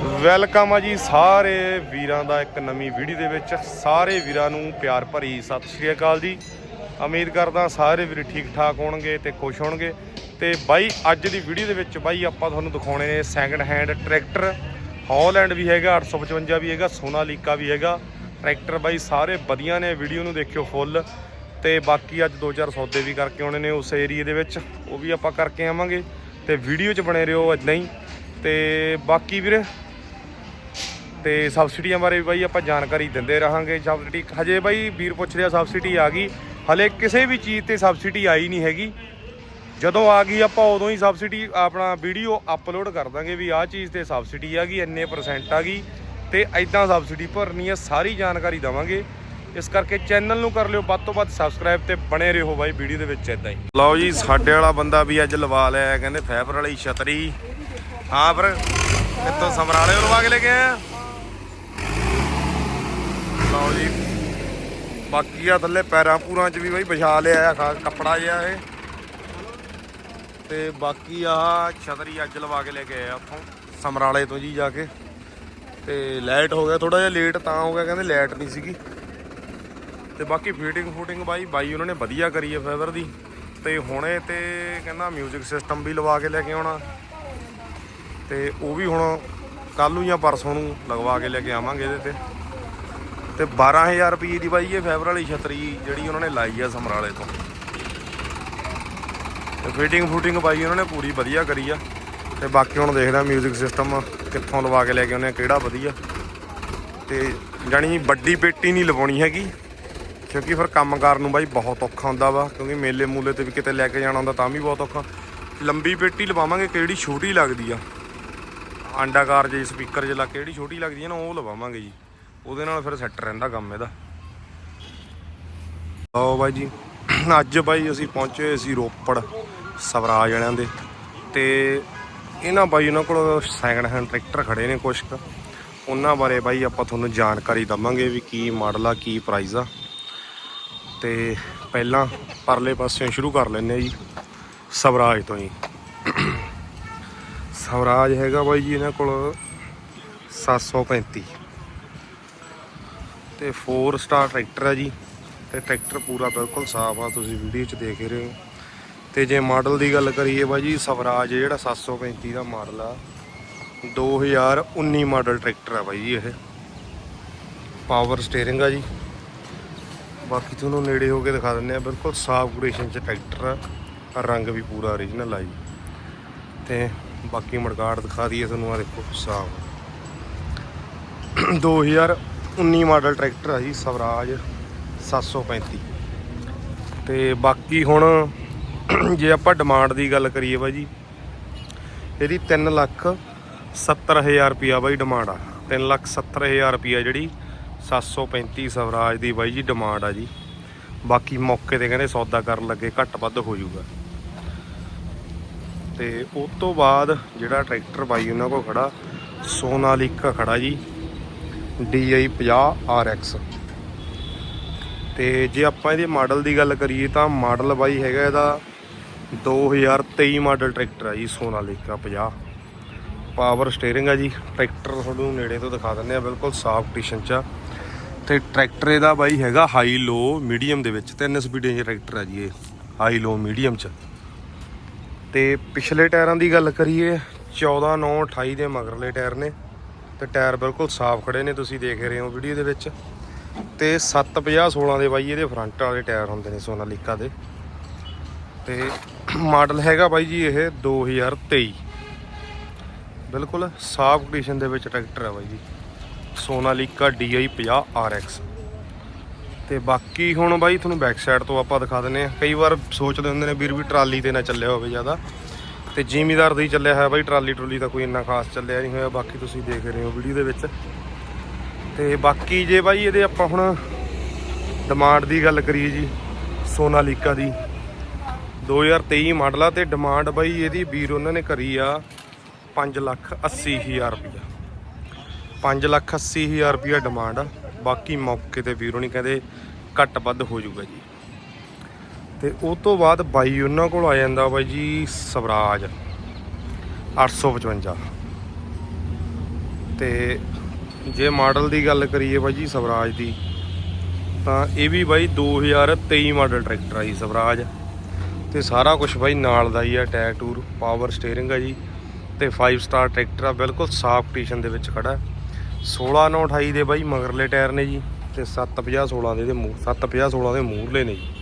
Welcome ਆ ਜੀ ਸਾਰੇ ਵੀਰਾਂ ਦਾ ਇੱਕ ਨਵੀਂ ਵੀਡੀਓ ਦੇ ਵਿੱਚ। ਸਾਰੇ ਵੀਰਾਂ ਨੂੰ ਪਿਆਰ ਭਰੀ ਸਤਿ ਸ਼੍ਰੀ ਅਕਾਲ ਜੀ। ਉਮੀਦ ਕਰਦਾ ਸਾਰੇ ਵੀਰ ਠੀਕ ਠਾਕ ਹੋਣਗੇ ਤੇ ਖੁਸ਼ ਹੋਣਗੇ। ਤੇ ਬਾਈ, ਅੱਜ ਦੀ ਵੀਡੀਓ ਦੇ ਵਿੱਚ ਬਾਈ ਆਪਾਂ ਤੁਹਾਨੂੰ ਦਿਖਾਉਣੇ ਨੇ ਸੈਕੰਡ ਹੈਂਡ ਟਰੈਕਟਰ। ਹੌਲੈਂਡ ਵੀ ਹੈਗਾ 855 ਵੀ ਹੈਗਾ, ਸੋਨਾਲੀਕਾ ਵੀ ਹੈਗਾ। ਟਰੈਕਟਰ ਬਾਈ ਸਾਰੇ ਵਧੀਆ ਨੇ, ਵੀਡੀਓ ਨੂੰ ਦੇਖਿਓ ਫੁੱਲ ਤੇ ਬਾਕੀ ਅੱਜ ਦੋ ਚਾਰ ਸੌਦੇ ਵੀ ਕਰਕੇ ਆਉਣੇ ਨੇ ਉਸ ਏਰੀਏ ਦੇ ਵਿੱਚ। ਉਹ ਵੀ ਆਪਾਂ ਕਰਕੇ ਆਵਾਂਗੇ। ਤੇ ਵੀਡੀਓ 'ਚ ਬਣੇ ਰਹੋ ਇਦਾਂ ਹੀ। ਤੇ ਬਾਕੀ ਵੀਰੇ ਤੇ ਸਬਸਿਡੀਆਂ ਬਾਰੇ ਬਾਈ ਆਪਾਂ ਜਾਣਕਾਰੀ ਦਿੰਦੇ ਰਹਾਂਗੇ। ਸਬਸਿਡੀ ਹਜੇ ਬਾਈ ਵੀਰ ਪੁੱਛ ਰਿਹਾ ਸਬਸਿਡੀ ਆ ਗਈ। ਹਲੇ ਕਿਸੇ ਵੀ ਚੀਜ਼ ਤੇ ਸਬਸਿਡੀ ਆਈ ਨਹੀਂ ਹੈਗੀ। ਜਦੋਂ ਆ ਗਈ ਆਪਾਂ ਉਦੋਂ ਹੀ ਸਬਸਿਡੀ ਆਪਣਾ ਵੀਡੀਓ ਅਪਲੋਡ ਕਰ ਦਾਂਗੇ ਵੀ ਆਹ ਚੀਜ਼ ਤੇ ਸਬਸਿਡੀ ਆ ਗਈ, ਇੰਨੇ ਪਰਸੈਂਟ ਆ ਗਈ। ਤੇ ਐਦਾਂ ਸਬਸਿਡੀ ਭਰਨੀ ਹੈ ਸਾਰੀ ਜਾਣਕਾਰੀ ਦਵਾਂਗੇ। ਇਸ ਕਰਕੇ ਚੈਨਲ ਨੂੰ ਕਰ ਲਿਓ, ਵੱਧ ਤੋਂ ਵੱਧ ਸਬਸਕ੍ਰਾਈਬ ਤੇ ਬਣੇ ਰਹੋ ਬਾਈ ਵੀਡੀਓ ਦੇ ਵਿੱਚ ਇਦਾਂ ਹੀ। ਲਓ ਜੀ, ਸਾਡੇ ਵਾਲਾ ਬੰਦਾ ਵੀ ਅੱਜ ਲਵਾ ਲਿਆ, ਕਹਿੰਦੇ ਫਾਈਬਰ ਵਾਲੀ ਛਤਰੀ। ਹਾਂ ਪਰ ਕਿੱਥੋਂ ਸਮਰਾਲੇ ਲਵਾ ਕੇ ਲੈ ਕੇ ਆਇਆ। ਲਓ ਜੀ। ਬਾਕੀ ਆ ਥੱਲੇ ਪੈਰਾਂ ਪੂਰਾਂ 'ਚ ਵੀ ਬਾਈ ਵਿਛਾ ਲਿਆ ਆ, ਖਾ- ਕੱਪੜਾ ਜਿਹਾ ਇਹ। ਤੇ ਬਾਕੀ ਆ ਛਤਰੀ ਅੱਜ ਲਵਾ ਕੇ ਲੈ ਕੇ ਆਇਆ ਉੱਥੋਂ, ਸਮਰਾਲੇ ਤੋਂ ਜੀ ਜਾ ਕੇ। ਤੇ ਲਾਈਟ ਹੋ ਗਿਆ ਥੋੜਾ ਜਿਹਾ ਲੇਟ ਤਾਂ ਹੋ ਗਿਆ, ਕਹਿੰਦੇ ਲਾਈਟ ਨਹੀਂ ਸੀਗੀ। ਤੇ ਬਾਕੀ ਫੀਟਿੰਗ ਫੂਟਿੰਗ ਬਾਈ ਬਾਈ ਉਹਨਾਂ ਨੇ ਵਧੀਆ ਕਰੀ ਹੈ ਫਾਈਬਰ ਦੀ। ਤੇ ਹੁਣੇ ਤੇ ਕਹਿੰਦਾ 뮤직 ਸਿਸਟਮ ਵੀ ਲਵਾ ਕੇ ਲੈ ਕੇ ਆਉਣਾ। ਤੇ ਉਹ ਵੀ ਹੁਣ ਕੱਲ ਨੂੰ ਜਾਂ ਪਰਸੋਂ ਨੂੰ ਲਗਵਾ ਕੇ ਲੈ ਕੇ ਆਵਾਂਗੇ ਇਹਦੇ ਤੇ। ਤੇ 12000 ਰੁਪਏ ਦੀ ਬਾਈ ਇਹ ਫਾਈਬਰ ਵਾਲੀ ਛਤਰੀ ਜਿਹੜੀ ਉਹਨਾਂ ਨੇ ਲਾਈ ਆ ਸਮਰਾਲੇ ਤੋਂ। ਤੇ ਫਿਟਿੰਗ ਫੂਟਿੰਗ ਬਾਈ ਉਹਨਾਂ ਨੇ ਪੂਰੀ ਵਧੀਆ ਕਰੀ ਆ। ਤੇ ਬਾਕੀ ਹੁਣ ਦੇਖਦੇ ਆ 뮤직 ਸਿਸਟਮ ਕਿੱਥੋਂ ਲਵਾ ਕੇ ਲੈ ਕੇ ਆਉਂਦੇ ਆ, ਕਿਹੜਾ ਵਧੀਆ। ਤੇ ਜਾਣੀ ਵੱਡੀ ਪੇਟੀ ਨਹੀਂ ਲਵਾਉਣੀ ਹੈਗੀ, ਕਿਉਂਕਿ ਫਿਰ ਕੰਮ ਕਰਨ ਨੂੰ ਬਾਈ ਬਹੁਤ ਔਖਾ ਹੁੰਦਾ ਵਾ, ਕਿਉਂਕਿ ਮੇਲੇ ਮੂਲੇ ਤੇ ਵੀ ਕਿਤੇ ਲੈ ਕੇ ਜਾਣਾ ਹੁੰਦਾ ਤਾਂ ਵੀ ਬਹੁਤ ਔਖਾ। ਲੰਬੀ ਪੇਟੀ ਲਵਾਵਾਂਗੇ, ਕਿਹੜੀ ਛੋਟੀ ਲੱਗਦੀ ਆ। ਆਂਡਾਕਾਰ ਜੇ ਸਪੀਕਰ ਜੇ ਲਾ ਕੇ ਜਿਹੜੀ ਛੋਟੀ ਲੱਗਦੀ ਆ ਨਾ, ਉਹ ਲਵਾਵਾਂਗੇ ਜੀ। ਉਹਦੇ ਨਾਲ ਫਿਰ ਸੈੱਟ ਰਹਿੰਦਾ ਕੰਮ ਇਹਦਾ। ਲਓ ਬਾਈ ਜੀ, ਅੱਜ ਬਾਈ ਅਸੀਂ ਪਹੁੰਚੇ ਹੋਏ ਸੀ ਰੋਪੜ ਸਵਰਾਜ ਵਾਲਿਆਂ ਦੇ ਤੇ ਇਹਨਾਂ ਬਾਈ ਉਹਨਾਂ ਕੋਲ ਸੈਕਿੰਡ ਹੈਂਡ ਟਰੈਕਟਰ ਖੜੇ ਨੇ ਕੁਛ ਕੁ। ਉਹਨਾਂ ਬਾਰੇ ਬਾਈ ਆਪਾਂ ਤੁਹਾਨੂੰ ਜਾਣਕਾਰੀ ਦਵਾਂਗੇ ਵੀ ਕੀ ਮਾਡਲ ਆ, ਕੀ ਪ੍ਰਾਈਸ ਆ। ਤੇ ਪਹਿਲਾਂ ਪਰਲੇ ਪਾਸਿਓਂ ਸ਼ੁਰੂ ਕਰ ਲੈਂਦੇ ਆ ਜੀ, ਸਵਰਾਜ ਤੋਂ ਜੀ ਸਵਰਾਜ ਹੈਗਾ ਬਾਈ ਜੀ ਇਹਨਾਂ ਕੋਲ 735 ਤੇ 4 ਸਟਾਰ ਟਰੈਕਟਰ ਹੈ ਜੀ। ਤੇ ਟਰੈਕਟਰ ਪੂਰਾ ਬਿਲਕੁਲ ਸਾਫ਼ ਆ, ਤੁਸੀਂ ਵੀਡੀਓ 'ਚ ਦੇਖ ਰਹੇ ਹੋ। ਤੇ ਜੇ ਮਾਡਲ ਦੀ ਗੱਲ ਕਰੀਏ ਬਾਈ ਜੀ ਸਵਰਾਜ ਜਿਹੜਾ 735 ਦਾ ਮਾਡਲ ਆ 2019 ਮਾਡਲ ਟਰੈਕਟਰ ਆ ਬਾਈ ਜੀ ਇਹ। ਪਾਵਰ ਸਟੀਅਰਿੰਗ ਆ ਜੀ। ਬਾਕੀ ਤੁਹਾਨੂੰ ਨੇੜੇ ਹੋ ਕੇ ਦਿਖਾ ਦਿੰਦੇ ਆ, ਬਿਲਕੁਲ ਸਾਫ਼ ਕੰਡੀਸ਼ਨ 'ਚ ਟਰੈਕਟਰ ਆ। ਰੰਗ ਵੀ ਪੂਰਾ ਓਰੀਜਨਲ ਆ ਜੀ। ਤੇ ਬਾਕੀ ਮੜਗਾੜ ਦਿਖਾ ਦਈਏ ਤੁਹਾਨੂੰ ਆ ਦੇਖੋ, ਸਾਫ਼। 2019 ਮਾਡਲ ਟਰੈਕਟਰ ਆ ਜੀ, ਸਵਰਾਜ 735 ਤੇ ਬਾਕੀ ਹੁਣ ਜੇ ਆਪਾਂ ਡਿਮਾਂਡ ਦੀ ਗੱਲ ਕਰੀਏ ਬਾਈ ਜੀ, ਇਹਦੀ 3 ਲੱਖ 70000 ਰੁਪਿਆ ਬਾਈ ਡਿਮਾਂਡ ਆ। 3 ਲੱਖ 70000 ਰੁਪਿਆ ਜਿਹੜੀ 735 ਸਵਰਾਜ ਦੀ ਬਾਈ ਜੀ ਡਿਮਾਂਡ ਆ ਜੀ। ਬਾਕੀ ਮੌਕੇ ਤੇ ਕਹਿੰਦੇ ਸੌਦਾ ਕਰਨ ਲੱਗੇ, ਘੱਟ ਵੱਧ ਹੋ ਜਾਊਗਾ। ਤੇ ਉਸ ਤੋਂ ਬਾਅਦ ਜਿਹੜਾ ਟਰੈਕਟਰ ਬਾਈ ਉਹਨਾਂ ਕੋਲ ਖੜਾ ਸੋਨਾਲੀਕਾ ਖੜਾ ਜੀ DI 50 RX ਤੇ ਜੇ ਆਪਾਂ ਇਹਦੇ ਮਾਡਲ ਦੀ ਗੱਲ ਕਰੀਏ ਤਾਂ ਮਾਡਲ ਬਾਈ ਹੈਗਾ ਇਹਦਾ 2023 ਮਾਡਲ ਟਰੈਕਟਰ ਆ ਜੀ ਸੋਨਾਲੀਕਾ 50 ਪਾਵਰ ਸਟੀਅਰਿੰਗ ਆ ਜੀ, ਟਰੈਕਟਰ ਤੁਹਾਨੂੰ ਨੇੜੇ ਤੋਂ ਦਿਖਾ ਦਿੰਦੇ ਆ ਬਿਲਕੁਲ ਸਾਫ਼ ਕੰਡੀਸ਼ਨ ਚ ਆ। ਤੇ ਟਰੈਕਟਰ ਇਹਦਾ ਬਾਈ ਹੈਗਾ ਹਾਈ ਲੋ ਮੀਡੀਅਮ ਦੇ ਵਿੱਚ, ਤਿੰਨ ਸਪੀਡਾਂ ਦੇ ਟਰੈਕਟਰ ਆ ਜੀ ਇਹ ਹਾਈ ਲੋ ਮੀਡੀਅਮ ਚ। ਤੇ ਪਿਛਲੇ ਟਾਇਰਾਂ ਦੀ ਗੱਲ ਕਰੀਏ 14 9 28 ਦੇ ਮਗਰਲੇ ਟਾਇਰ ਨੇ। ਤੇ ਟਾਇਰ ਬਿਲਕੁਲ ਸਾਫ਼ ਖੜੇ ਨੇ, ਤੁਸੀਂ ਦੇਖ ਰਹੇ ਹੋ ਵੀਡੀਓ ਦੇ ਵਿੱਚ। ਤੇ 750 16 ਦੇ ਬਾਈ ਇਹਦੇ ਫਰੰਟ ਵਾਲੇ ਟਾਇਰ ਹੁੰਦੇ ਨੇ ਸੋਨਾਲੀਕਾ ਦੇ। ਤੇ ਮਾਡਲ ਹੈਗਾ ਬਾਈ ਜੀ ਇਹ 2023 ਬਿਲਕੁਲ ਸਾਫ਼ ਕੰਡੀਸ਼ਨ ਦੇ ਵਿੱਚ ਟਰੈਕਟਰ ਹੈ ਬਾਈ ਜੀ। ਸੋਨਾਲੀਕਾ DI 50 RX ਤੇ ਬਾਕੀ ਹੁਣ ਬਾਈ ਤੁਹਾਨੂੰ ਬੈਕ ਸਾਈਡ ਤੋਂ ਆਪਾਂ ਦਿਖਾ ਦਿੰਨੇ ਆ ਕਈ ਵਾਰ ਸੋਚਦੇ ਹੁੰਦੇ ਨੇ ਵੀਰ ਵੀ ਟਰਾਲੀ ਤੇ ਨਾ ਚੱਲਿਆ ਹੋਵੇ ਜ਼ਿਆਦਾ। ਤੇ ਜ਼ਿਮੀਦਾਰ ਦੀ ਚੱਲਿਆ ਹੋਇਆ ਬਾਈ, ਟਰਾਲੀ ਟਰੂਲੀ ਤਾਂ ਕੋਈ ਇੰਨਾ ਖਾਸ ਚੱਲਿਆ ਨਹੀਂ ਹੋਇਆ। ਬਾਕੀ ਤੁਸੀਂ ਦੇਖ ਰਹੇ ਹੋ ਵੀਡੀਓ ਦੇ ਵਿੱਚ। ਤੇ ਬਾਕੀ ਜੇ ਬਾਈ ਇਹਦੇ ਆਪਾਂ ਹੁਣ ਡਿਮਾਂਡ ਦੀ ਗੱਲ ਕਰੀਏ ਜੀ ਸੋਨਾਲੀਕਾ ਦੀ। 2023 ਮਾਡਲ ਆ ਤੇ ਡਿਮਾਂਡ ਬਾਈ ਇਹਦੀ ਵੀਰ ਉਹਨਾਂ ਨੇ ਕਰੀ ਆ 5 ਲੱਖ 80 ਹਜ਼ਾਰ ਰੁਪਇਆ। 5 ਲੱਖ 80 ਹਜ਼ਾਰ ਰੁਪਇਆ ਡਿਮਾਂਡ ਆ। ਬਾਕੀ ਮੌਕੇ ਤੇ ਵੀਰੋ ਨਹੀਂ ਕਹਿੰਦੇ ਘੱਟ ਵੱਧ ਹੋ ਜਾਊਗਾ ਜੀ। ਤੇ ਉਹ ਤੋਂ ਬਾਅਦ ਬਾਈ ਉਹਨਾਂ ਕੋਲ ਆ ਜਾਂਦਾ ਬਾਈ ਜੀ ਸਵਰਾਜ 855 ਤੇ ਜੇ ਮਾਡਲ ਦੀ ਗੱਲ ਕਰੀਏ ਬਾਈ ਜੀ ਸਵਰਾਜ ਦੀ, ਤਾਂ ਇਹ ਵੀ ਬਾਈ 2023 ਮਾਡਲ ਟਰੈਕਟਰ ਆ ਜੀ ਸਵਰਾਜ। ਤੇ ਸਾਰਾ ਕੁਝ ਬਾਈ ਨਾਲ ਦਾ ਹੀ ਆ, ਟਾਇਰ ਟੂਰ, ਪਾਵਰ ਸਟੀਅਰਿੰਗ ਆ ਜੀ। ਤੇ 5 ਸਟਾਰ ਟਰੈਕਟਰ ਆ, ਬਿਲਕੁਲ ਸਾਫ਼ ਕੰਡੀਸ਼ਨ ਦੇ ਵਿੱਚ ਖੜਾ। 16 9 28 ਦੇ ਬਾਈ ਮਗਰਲੇ ਟਾਇਰ ਨੇ ਜੀ, ਤੇ 750 16 ਦੇ ਇਹਦੇ ਮੂੰਹ 750 16 ਦੇ ਮੂਰਲੇ ਨੇ ਜੀ।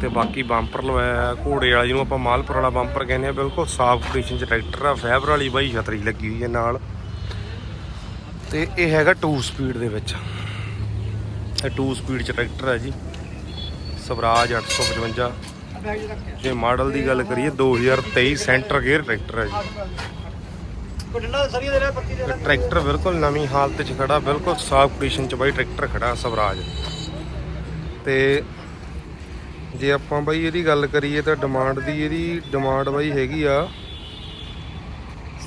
ਤੇ ਬਾਕੀ ਬੰਪਰ ਲਵਾਇਆ ਘੋੜੇ ਵਾਲਾ ਜਿਹਨੂੰ ਆਪਾਂ ਮਾਲਪੁਰ ਵਾਲਾ ਬੰਪਰ ਕਹਿੰਦੇ ਆ ਬਿਲਕੁਲ ਸਾਫ਼ ਕੰਡੀਸ਼ਨ ਚ ਟਰੈਕਟਰ ਆ ਫੈਬਰ ਵਾਲੀ ਬਾਈ ਛਤਰੀ ਲੱਗੀ ਹੋਈ ਹੈ ਨਾਲ। ਤੇ ਇਹ ਹੈਗਾ 2 ਸਪੀਡ ਦੇ ਵਿੱਚ। ਇਹ 2 ਸਪੀਡ ਚ ਟਰੈਕਟਰ ਹੈ ਜੀ। ਸਵਰਾਜ 855 ਜੇ ਮਾਡਲ ਦੀ ਗੱਲ ਕਰੀਏ 2023 ਸੈਂਟਰ ਗੇਅਰ ਟਰੈਕਟਰ ਹੈ ਜੀ। ਟਰੈਕਟਰ ਬਿਲਕੁਲ ਨਵੀਂ ਹਾਲਤ 'ਚ ਖੜਾ, ਬਿਲਕੁਲ ਸਾਫ਼ ਕੰਡੀਸ਼ਨ 'ਚ ਬਾਈ ਟਰੈਕਟਰ ਖੜਾ ਸਵਰਾਜ। ਤੇ ਜੇ ਆਪਾਂ ਬਾਈ ਇਹਦੀ ਗੱਲ ਕਰੀਏ ਤਾਂ ਡਿਮਾਂਡ ਦੀ ਇਹਦੀ ਡਿਮਾਂਡ ਬਾਈ ਹੈਗੀ ਆ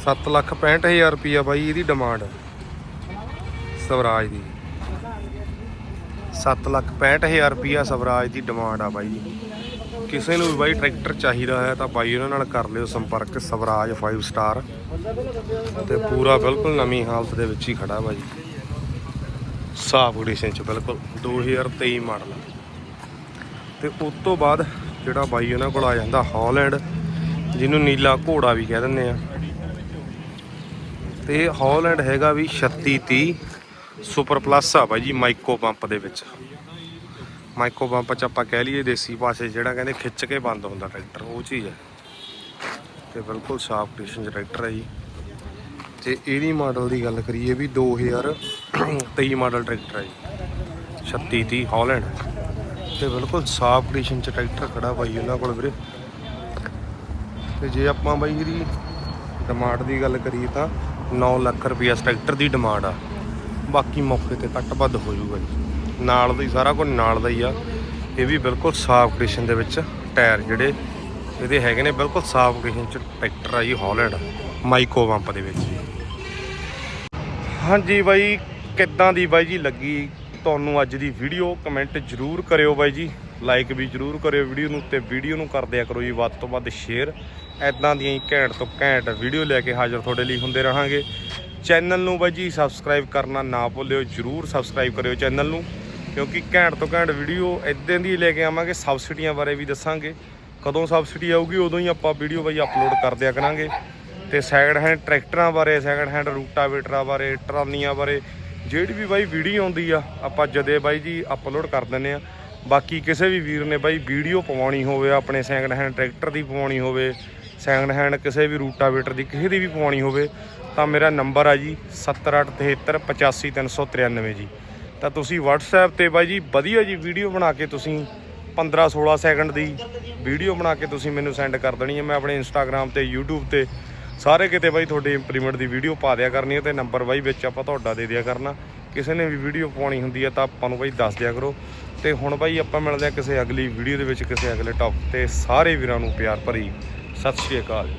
765000 ਰੁਪਿਆ ਬਾਈ ਇਹਦੀ ਡਿਮਾਂਡ ਸਵਰਾਜ ਦੀ। 765000 ਰੁਪਿਆ ਸਵਰਾਜ ਦੀ ਡਿਮਾਂਡ ਆ ਬਾਈ। ਕਿਸੇ ਨੂੰ ਵੀ ਬਾਈ ਟਰੈਕਟਰ ਚਾਹੀਦਾ ਹੈ ਤਾਂ ਬਾਈ ਉਹਨਾਂ ਨਾਲ ਕਰ ਲਿਓ ਸੰਪਰਕ, ਸਵਰਾਜ 5 ਸਟਾਰ ਤੇ ਪੂਰਾ ਬਿਲਕੁਲ ਨਵੀਂ ਹਾਲਤ ਦੇ ਵਿੱਚ ਹੀ ਖੜਾ ਬਾਈ। ਸਾਫ਼ ਕੰਡੀਸ਼ਨ ਚ ਬਿਲਕੁਲ 2023 ਮਾਡਲ। ਤੇ ਉਸ ਤੋਂ ਬਾਅਦ ਜਿਹੜਾ ਬਾਈ ਉਹਨਾਂ ਕੋਲ ਆ ਜਾਂਦਾ ਹਾਲੈਂਡ ਜਿਹਨੂੰ ਨੀਲਾ ਘੋੜਾ ਵੀ ਕਹਿ ਦਿੰਦੇ ਆ। ਤੇ ਹਾਲੈਂਡ ਹੈਗਾ ਵੀ 3630 ਸੁਪਰ ਪਲੱਸ ਆ ਬਾਈ ਜੀ ਮਾਈਕੋ ਪੰਪ ਦੇ ਵਿੱਚ। ਮਾਈਕੋ ਪੰਪ ਚ ਆਪਾਂ ਕਹਿ ਲਈਏ ਦੇਸੀ ਭਾਸ਼ਾ ਜਿਹੜਾ ਕਹਿੰਦੇ ਖਿੱਚ ਕੇ ਬੰਦ ਹੁੰਦਾ ਟਰੈਕਟਰ ਉਹ ਚੀਜ਼ ਹੈ ਤੇ ਬਿਲਕੁਲ ਸਾਫ਼ ਕੰਡੀਸ਼ਨ ਟਰੈਕਟਰ ਹੈ ਜੀ। ਤੇ ਇਹਦੀ ਮਾਡਲ ਦੀ ਗੱਲ ਕਰੀਏ ਵੀ 2023 ਮਾਡਲ ਟਰੈਕਟਰ ਹੈ ਜੀ। 3630 ਹਾਲੈਂਡ ਤੇ ਬਿਲਕੁਲ ਸਾਫ਼ ਕੰਡੀਸ਼ਨ 'ਚ ਟਰੈਕਟਰ ਖੜਾ ਬਾਈ ਉਹਨਾਂ ਕੋਲ ਵੀਰੇ। ਤੇ ਜੇ ਆਪਾਂ ਬਾਈ ਇਹਦੀ ਡਿਮਾਂਡ ਦੀ ਗੱਲ ਕਰੀਏ ਤਾਂ 9 ਲੱਖ ਰੁਪਈਆ ਟਰੈਕਟਰ ਦੀ ਡਿਮਾਂਡ ਆ। ਬਾਕੀ ਮੌਕੇ ਤੇ ਘੱਟ ਵੱਧ ਹੋ ਜਾਊਗਾ ਜੀ। ਨਾਲ ਦਾ ਹੀ ਸਾਰਾ ਕੁਝ ਨਾਲ ਦਾ ਹੀ ਆ। ਇਹ ਵੀ ਬਿਲਕੁਲ ਸਾਫ਼ ਕੰਡੀਸ਼ਨ ਦੇ ਵਿੱਚ ਟਾਇਰ ਜਿਹੜੇ ਇਹਦੇ ਹੈਗੇ ਨੇ ਬਿਲਕੁਲ ਸਾਫ਼ ਕੰਡੀਸ਼ਨ ਚ ਟਰੈਕਟਰ ਆ ਜੀ ਹਾਲੈਂਡ ਮਾਈਕੋ ਪੰਪ ਦੇ ਵਿੱਚ। ਹਾਂਜੀ ਬਾਈ, ਕਿੱਦਾਂ ਦੀ ਬਾਈ ਜੀ ਲੱਗੀ? ਤੁਹਾਨੂੰ ਅੱਜ ਦੀ ਵੀਡੀਓ ਕਮੈਂਟ ਜਰੂਰ ਕਰਿਓ ਬਾਈ ਜੀ। ਲਾਈਕ ਵੀ ਜਰੂਰ ਕਰਿਓ ਵੀਡੀਓ ਨੂੰ ਤੇ ਵੀਡੀਓ ਨੂੰ ਕਰ ਦਿਆ ਕਰੋ ਜੀ ਵੱਧ ਤੋਂ ਵੱਧ ਸ਼ੇਅਰ ਐਦਾਂ ਦੀਆਂ ਹੀ ਘੈਂਟ ਤੋਂ ਘੈਂਟ ਵੀਡੀਓ ਲੈ ਕੇ ਹਾਜ਼ਰ ਤੁਹਾਡੇ ਲਈ ਹੁੰਦੇ ਰਹਾਂਗੇ। ਚੈਨਲ ਨੂੰ ਬਾਈ ਜੀ ਸਬਸਕ੍ਰਾਈਬ ਕਰਨਾ ਨਾ ਭੁੱਲਿਓ, ਜਰੂਰ ਸਬਸਕ੍ਰਾਈਬ ਕਰਿਓ ਚੈਨਲ ਨੂੰ। ਕਿਉਂਕਿ ਘੈਂਟ ਤੋਂ ਘੈਂਟ ਵੀਡੀਓ ਇਦਾਂ ਦੀ ਲੈ ਕੇ ਆਵਾਂਗੇ ਸਬਸਿਡੀਆਂ ਬਾਰੇ ਵੀ ਦੱਸਾਂਗੇ। ਕਦੋਂ ਸਬਸਿਡੀ ਆਊਗੀ, ਉਦੋਂ ਹੀ ਆਪਾਂ ਵੀਡੀਓ ਬਾਈ ਅਪਲੋਡ ਕਰ ਦਿਆ ਕਰਾਂਗੇ। ਤੇ ਸੈਕਿੰਡ ਹੈਂਡ ਟਰੈਕਟਰਾਂ ਬਾਰੇ ਸੈਕਿੰਡ ਹੈਂਡ ਰੂਟਾਵੇਟਰਾਂ ਬਾਰੇ, ਟਰਾਲੀਆਂ ਬਾਰੇ ਜਿਹੜੀ ਵੀ ਬਾਈ ਵੀਡੀਓ ਆਉਂਦੀ ਆ, ਆਪਾਂ ਜਦੇ ਬਾਈ ਜੀ ਅਪਲੋਡ ਕਰ ਦਿੰਨੇ ਆ। ਬਾਕੀ ਕਿਸੇ ਵੀ ਵੀਰ ਨੇ ਬਾਈ ਵੀਡੀਓ ਪਵਾਉਣੀ ਹੋਵੇ, ਆਪਣੇ ਸੈਕਿੰਡ ਹੈਂਡ ਟਰੈਕਟਰ ਦੀ ਪਵਾਉਣੀ ਹੋਵੇ ਸੈਕਿੰਡ ਹੈਂਡ ਕਿਸੇ ਵੀ ਰੂਟਾਵੇਟਰ ਦੀ, ਕਿਸੇ ਦੀ ਵੀ ਪਵਾਉਣੀ ਹੋਵੇ, ਤਾਂ ਮੇਰਾ ਨੰਬਰ ਆ ਜੀ 7873853393 ਜੀ। ਤਾਂ ਤੁਸੀਂ WhatsApp ਤੇ ਬਾਈ ਜੀ ਵਧੀਆ ਜੀ ਵੀਡੀਓ ਬਣਾ ਕੇ ਤੁਸੀਂ 15 16 ਸੈਕਿੰਡ ਦੀ ਵੀਡੀਓ ਬਣਾ ਕੇ ਤੁਸੀਂ ਮੈਨੂੰ ਸੈਂਡ ਕਰ ਦੇਣੀ ਹੈ ਮੈਂ ਆਪਣੇ Instagram ਤੇ, YouTube ਤੇ ਸਾਰੇ ਕਿਤੇ ਬਾਈ ਤੁਹਾਡੇ ਇੰਪਲੀਮੈਂਟ ਦੀ ਵੀਡੀਓ ਪਾ ਦਿਆ ਕਰਨੀ ਹੈ ਤੇ ਨੰਬਰ ਬਾਈ ਵਿੱਚ ਆਪਾਂ ਤੁਹਾਡਾ ਦੇ ਦਿਆ ਕਰਨਾ। ਕਿਸੇ ਨੇ ਵੀ ਵੀਡੀਓ ਪਾਉਣੀ ਹੁੰਦੀ ਹੈ ਤਾਂ ਆਪਾਂ ਨੂੰ ਬਾਈ ਦੱਸ ਦਿਆ ਕਰੋ। ਤੇ ਹੁਣ ਬਾਈ ਆਪਾਂ ਮਿਲਦੇ ਹਾਂ ਕਿਸੇ ਅਗਲੀ ਵੀਡੀਓ ਦੇ ਵਿੱਚ, ਕਿਸੇ ਅਗਲੇ ਟੌਪਿਕ ਤੇ। ਸਾਰੇ ਵੀਰਾਂ ਨੂੰ ਪਿਆਰ ਭਰੀ ਸਤਿ ਸ਼੍ਰੀ ਅਕਾਲ।